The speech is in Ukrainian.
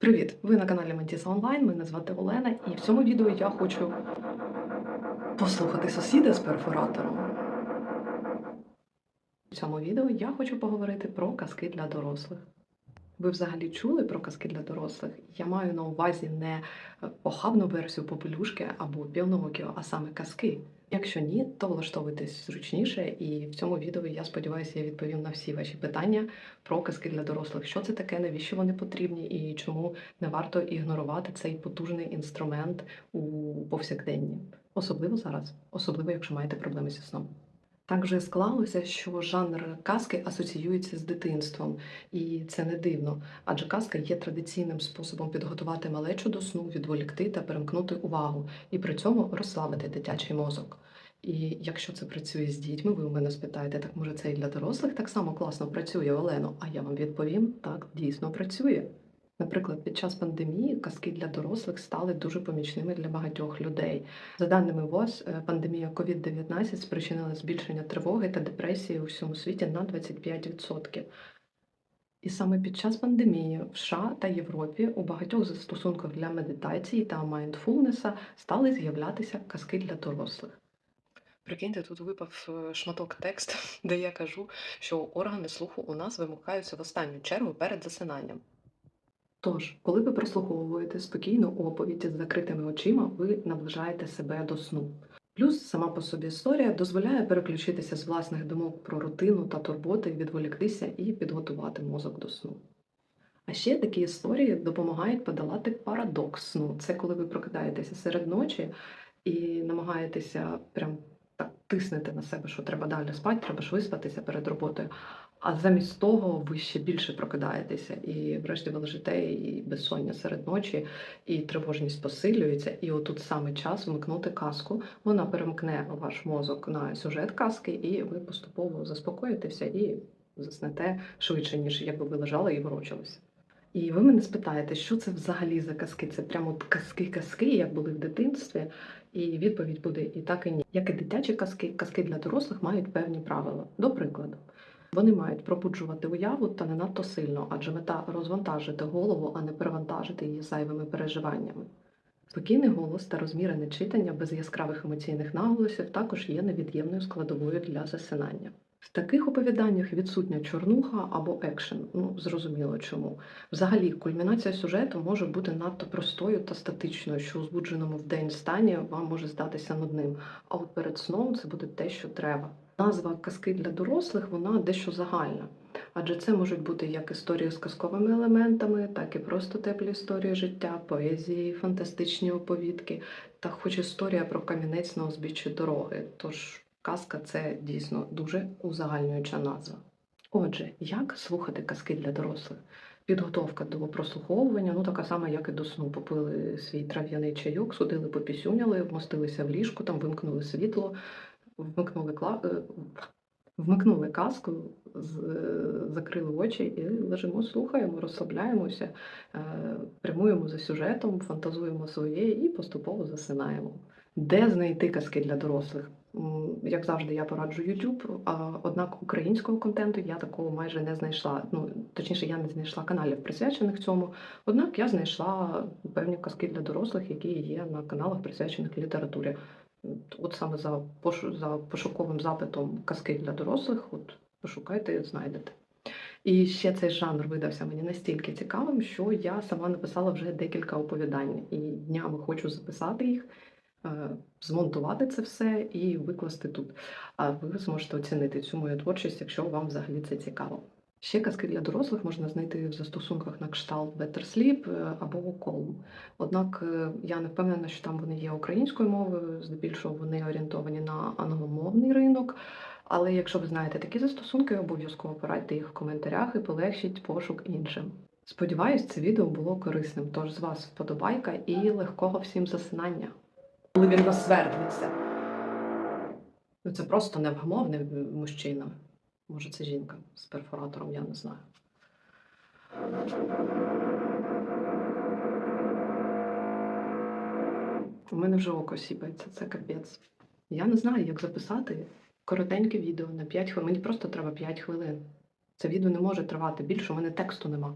Привіт! Ви на каналі Мантіса Онлайн. Мене звати Олена, і в цьому відео я хочу послухати сусіда з перфоратором. В цьому відео я хочу поговорити про казки для дорослих. Ви взагалі чули про казки для дорослих? Я маю на увазі не е, похабну версію попелюшки або півнокіо, а саме казки. Якщо ні, то влаштовуйтесь зручніше, і в цьому відео я сподіваюся, я відповім на всі ваші питання про казки для дорослих. Що це таке, навіщо вони потрібні і чому не варто ігнорувати цей потужний інструмент у повсякденні, особливо зараз, особливо якщо маєте проблеми зі сном. Так же склалося, що жанр казки асоціюється з дитинством, і це не дивно, адже казка є традиційним способом підготувати малечу до сну, відволікти та перемкнути увагу, і при цьому розслабити дитячий мозок. І якщо це працює з дітьми, ви у мене спитаєте, так може це і для дорослих так само класно працює, Олено? А я вам відповім: так, дійсно працює. Наприклад, під час пандемії казки для дорослих стали дуже помічними для багатьох людей. За даними ВОЗ, е, пандемія COVID-19 спричинила збільшення тривоги та депресії у всьому світі на 25%. І саме під час пандемії в США та Європі у багатьох застосунках для медитації та майндфулнеса стали з'являтися казки для дорослих. Прикиньте, тут випав е, шматок тексту, де я кажу, що органи слуху у нас вимикаються в останню чергу перед засинанням. Тож, коли ви прослуховуєте спокійну оповідь з закритими очима, ви наближаєте себе до сну. Плюс сама по собі історія дозволяє переключитися з власних думок про рутину та турботи, відволіктися і підготувати мозок до сну. А ще такі історії допомагають подолати парадокс сну. Це коли ви прокидаєтеся серед ночі і намагаєтеся прям так тиснете на себе, що треба далі спати, треба ж виспатися перед роботою. А замість того ви ще більше прокидаєтеся, і врешті ви лежите і безсоння серед ночі, і тривожність посилюється. І отут саме час вмикнути казку. Вона перемкне ваш мозок на сюжет казки, і ви поступово заспокоїтеся і заснете швидше, ніж якби ви лежали і ворочалися. І ви мене спитаєте, що це взагалі за казки? Це прямо казки-казки, як були в дитинстві. І відповідь буде і так, і ні. Як і дитячі казки, казки для дорослих мають певні правила. До прикладу, вони мають пробуджувати уяву та не надто сильно, адже мета розвантажити голову, а не перевантажити її зайвими переживаннями. Спокійний голос та розмірене читання без яскравих емоційних наголосів також є невід'ємною складовою для засинання. В таких оповіданнях відсутня чорнуха або екшен. Ну зрозуміло чому. Взагалі, кульмінація сюжету може бути надто простою та статичною, що у збудженому в день стані вам може здатися нудним. А от перед сном це буде те, що треба. Назва казки для дорослих вона дещо загальна, адже це можуть бути як історії з казковими елементами, так і просто теплі історії життя, поезії, фантастичні оповідки, та хоч історія про камінець на узбіччі дороги. Тож казка це дійсно дуже узагальнююча назва. Отже, як слухати казки для дорослих? Підготовка до прослуховування, ну така сама, як і до сну. Попили свій трав'яний чайок, судили, попісюняли, вмостилися в ліжку, там вимкнули світло, вмикнули кла... е, вмикнули казку, е, закрили очі і лежимо, слухаємо, розслабляємося, е, прямуємо за сюжетом, фантазуємо своє і поступово засинаємо. Де знайти казки для дорослих? Як завжди, я пораджу YouTube, однак українського контенту я такого майже не знайшла. Ну, точніше, я не знайшла каналів, присвячених цьому. Однак я знайшла певні казки для дорослих, які є на каналах, присвячених літературі. От саме за, за пошуковим запитом казки для дорослих, от пошукайте знайдете. І ще цей жанр видався мені настільки цікавим, що я сама написала вже декілька оповідань і днями хочу записати їх, е, змонтувати це все і викласти тут. А ви зможете оцінити цю мою творчість, якщо вам взагалі це цікаво. Ще казки для дорослих можна знайти в застосунках на кшталт Better Sleep або Calm. Однак е, я не впевнена, що там вони є українською мовою, здебільшого вони орієнтовані на англомовний ринок. Але якщо ви знаєте такі застосунки, обов'язково порадьте їх в коментарях і полегшіть пошук іншим. Сподіваюсь, це відео було корисним. Тож з вас вподобайка і легкого всім засинання. Коли він насвердлиться. Ну це просто невгамовний мужчина. Може, це жінка з перфоратором, я не знаю. У мене вже око сіпається, це капець. Я не знаю, як записати коротеньке відео на 5 хвилин. Мені просто треба 5 хвилин. Це відео не може тривати більше, у мене тексту нема.